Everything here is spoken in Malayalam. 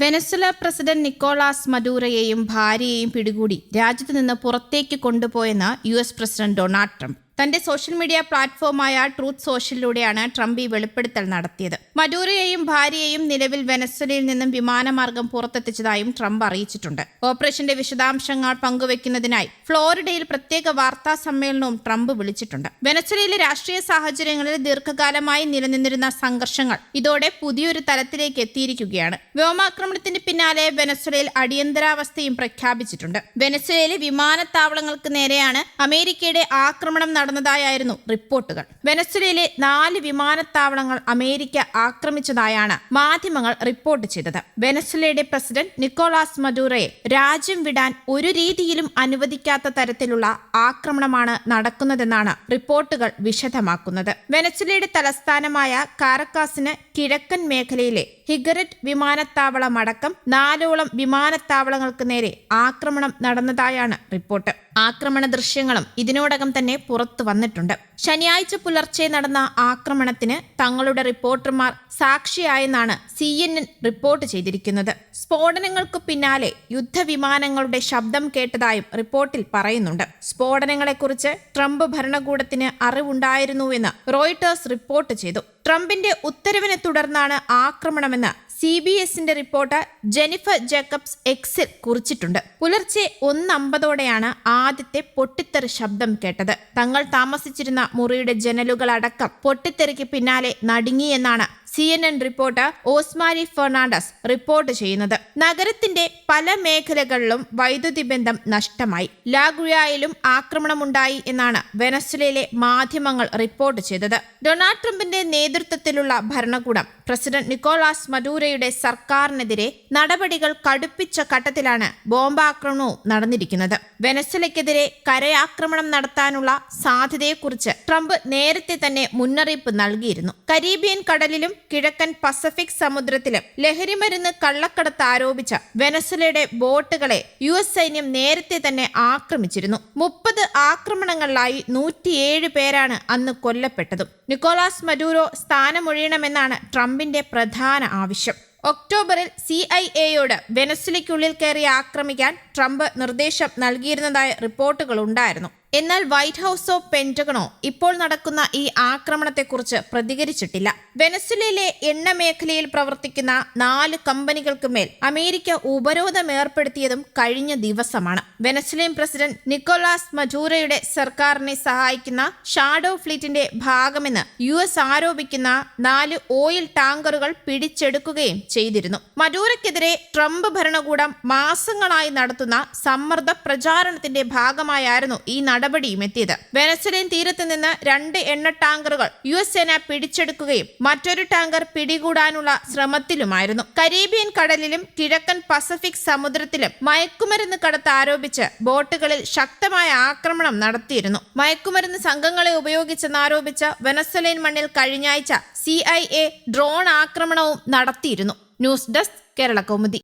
വെനസ്വല പ്രസിഡന്റ് നിക്കോളാസ് മദൂറയെയും ഭാര്യയെയും പിടികൂടി രാജ്യത്ത് നിന്ന് പുറത്തേക്ക് കൊണ്ടുപോയെന്ന് U S president Donald Trump. തന്റെ സോഷ്യൽ മീഡിയ പ്ലാറ്റ്ഫോമായ ട്രൂത്ത് സോഷ്യലിലൂടെയാണ് ട്രംപ് ഈ വെളിപ്പെടുത്തൽ നടത്തിയത്. മഡൂരയെയും ഭാര്യയെയും നിലവിൽ വെനസ്വലയിൽ നിന്നും വിമാനമാർഗം പുറത്തെത്തിച്ചതായും ട്രംപ് അറിയിച്ചിട്ടുണ്ട്. ഓപ്പറേഷന്റെ വിശദാംശങ്ങൾ പങ്കുവയ്ക്കുന്നതിനായി ഫ്ലോറിഡയിൽ പ്രത്യേക വാർത്താ സമ്മേളനവും ട്രംപ് വിളിച്ചിട്ടുണ്ട്. വെനസ്വലയിലെ രാഷ്ട്രീയ സാഹചര്യങ്ങളിൽ ദീർഘകാലമായി നിലനിന്നിരുന്ന സംഘർഷങ്ങൾ ഇതോടെ പുതിയൊരു തലത്തിലേക്ക് എത്തിയിരിക്കുകയാണ്. വ്യോമാക്രമണത്തിന് പിന്നാലെ വെനസ്വലയിൽ അടിയന്തരാവസ്ഥയും പ്രഖ്യാപിച്ചിട്ടുണ്ട്. വെനസ്വലയിലെ വിമാനത്താവളങ്ങൾക്ക് നേരെയാണ് അമേരിക്കയുടെ ആക്രമണം നടന്നതായിരുന്നു റിപ്പോർട്ടുകൾ. വെനസ്വലയിലെ നാല് വിമാനത്താവളങ്ങൾ അമേരിക്ക ആക്രമിച്ചതായാണ് മാധ്യമങ്ങൾ റിപ്പോർട്ട് ചെയ്തത്. വെനസ്വലയുടെ പ്രസിഡന്റ് നിക്കോളാസ് മഡൂറയെ രാജ്യം വിടാൻ ഒരു രീതിയിലും അനുവദിക്കാത്ത തരത്തിലുള്ള ആക്രമണമാണ് നടക്കുന്നതെന്നാണ് റിപ്പോർട്ടുകൾ വിശദമാക്കുന്നത്. വെനസ്വലയുടെ തലസ്ഥാനമായ കാരക്കാസിന് കിഴക്കൻ മേഖലയിലെ ഹിഗററ്റ് വിമാനത്താവളമടക്കം നാലോളം വിമാനത്താവളങ്ങൾക്ക് നേരെ ആക്രമണം നടന്നതായാണ് റിപ്പോർട്ട്. ആക്രമണ ദൃശ്യങ്ങളും ഇതിനോടകം തന്നെ പുറത്തു വന്നിട്ടുണ്ട്. ശനിയാഴ്ച പുലർച്ചെ നടന്ന ആക്രമണത്തിന് തങ്ങളുടെ റിപ്പോർട്ടർമാർ സാക്ഷിയായെന്നാണ് സി എൻ എൻ റിപ്പോർട്ട് ചെയ്തിരിക്കുന്നത്. സ്ഫോടനങ്ങൾക്ക് പിന്നാലെ യുദ്ധവിമാനങ്ങളുടെ ശബ്ദം കേട്ടതായും റിപ്പോർട്ടിൽ പറയുന്നുണ്ട്. സ്ഫോടനങ്ങളെക്കുറിച്ച് ട്രംപ് ഭരണകൂടത്തിന് അറിവുണ്ടായിരുന്നുവെന്ന് റോയിട്ടേഴ്സ് റിപ്പോർട്ട് ചെയ്തു. ട്രംപിന്റെ ഉത്തരവിനെ തുടർന്നാണ് ആക്രമണമെന്ന് സി ബി എസിന്റെ റിപ്പോർട്ട് ജെനിഫർ ജേക്കബ്സ് എക്സിൽ കുറിച്ചിട്ടുണ്ട്. പുലർച്ചെ ഒന്നമ്പതോടെയാണ് ആദ്യത്തെ പൊട്ടിത്തെറി ശബ്ദം കേട്ടത്. തങ്ങൾ താമസിച്ചിരുന്ന മുറിയുടെ ജനലുകളടക്കം പൊട്ടിത്തെറിക്ക് പിന്നാലെ നടുങ്ങിയെന്നാണ് C N N reporter Osmary Fernandez report ചെയ്യുന്നത്. നഗരത്തിന്റെ പല മേഖലകളിലും വൈദ്യുതി ബന്ധം നഷ്ടമായി. ലാഗുയായിലും ആക്രമണമുണ്ടായി എന്നാണ് വെനസ്വലയിലെ മാധ്യമങ്ങൾ റിപ്പോർട്ട് ചെയ്തത്. ഡൊണാൾഡ് ട്രംപിന്റെ നേതൃത്വത്തിലുള്ള ഭരണകൂടം പ്രസിഡന്റ് നിക്കോളാസ് മഡൂരയുടെ സർക്കാരിനെതിരെ നടപടികൾ കടുപ്പിച്ച ഘട്ടത്തിലാണ് ബോംബാക്രമണവും നടന്നിരിക്കുന്നത്. വെനസ്വലയ്ക്കെതിരെ കരയാക്രമണം നടത്താനുള്ള സാധ്യതയെക്കുറിച്ച് ട്രംപ് നേരത്തെ തന്നെ മുന്നറിയിപ്പ് നൽകിയിരുന്നു. കരീബിയൻ കടലിലും കിഴക്കൻ പസഫിക് സമുദ്രത്തിലും ലഹരിമരുന്ന് കള്ളക്കടത്ത് ആരോപിച്ച വെനസ്വലയുടെ ബോട്ടുകളെ യു എസ് സൈന്യം നേരത്തെ തന്നെ ആക്രമിച്ചിരുന്നു. മുപ്പത് ആക്രമണങ്ങളിലായി നൂറ്റിയേഴ് പേരാണ് അന്ന് കൊല്ലപ്പെട്ടതും. നിക്കോളാസ് മഡൂരോ സ്ഥാനമൊഴിയണമെന്നാണ് ട്രംപിന്റെ പ്രധാന ആവശ്യം. ഒക്ടോബറിൽ സി ഐ എയോട് വെനസ്വലയ്ക്കുള്ളിൽ കയറി ആക്രമിക്കാൻ ട്രംപ് നിർദ്ദേശം നൽകിയിരുന്നതായ റിപ്പോർട്ടുകൾ ഉണ്ടായിരുന്നു എന്നാൽ വൈറ്റ് ഹൗസോ പെന്റഗണോ ഇപ്പോൾ നടക്കുന്ന ഈ ആക്രമണത്തെക്കുറിച്ച് പ്രതികരിച്ചിട്ടില്ല. വെനസ്വലയിലെ എണ്ണ മേഖലയിൽ പ്രവർത്തിക്കുന്ന നാല് കമ്പനികൾക്ക് മേൽ അമേരിക്ക ഉപരോധം ഏർപ്പെടുത്തിയതും കഴിഞ്ഞ ദിവസമാണ്. വെനസ്വലിയൻ പ്രസിഡന്റ് നിക്കോളാസ് മജൂറയുടെ സർക്കാരിനെ സഹായിക്കുന്ന ഷാഡോ ഫ്ലീറ്റിന്റെ ഭാഗമെന്ന് യു എസ് ആരോപിക്കുന്ന നാല് ഓയിൽ ടാങ്കറുകൾ പിടിച്ചെടുക്കുകയും ചെയ്തിരുന്നു. മജൂറയ്ക്കെതിരെ ട്രംപ് ഭരണകൂടം മാസങ്ങളായി നടത്തുന്ന സമ്മർദ്ദ പ്രചാരണത്തിന്റെ ഭാഗമായായിരുന്നു ഈ നടപടിയും എത്തിയത്. വെനസ്വലൻ തീരത്ത് നിന്ന് രണ്ട് എണ്ണ ടാങ്കറുകൾ യു എസ് സേന പിടിച്ചെടുക്കുകയും മറ്റൊരു ടാങ്കർ പിടികൂടാനുള്ള ശ്രമത്തിലുമായിരുന്നു. കരീബിയൻ കടലിലും കിഴക്കൻ പസഫിക് സമുദ്രത്തിലും മയക്കുമരുന്ന് കടത്ത് ആരോപിച്ച് ബോട്ടുകളിൽ ശക്തമായ ആക്രമണം നടത്തിയിരുന്നു. മയക്കുമരുന്ന് സംഘങ്ങളെ ഉപയോഗിച്ചെന്നാരോപിച്ച വെനസ്വലൈൻ മണ്ണിൽ കഴിഞ്ഞയാഴ്ച സി ഡ്രോൺ ആക്രമണവും നടത്തിയിരുന്നു. News desk Kerala Kaumudi.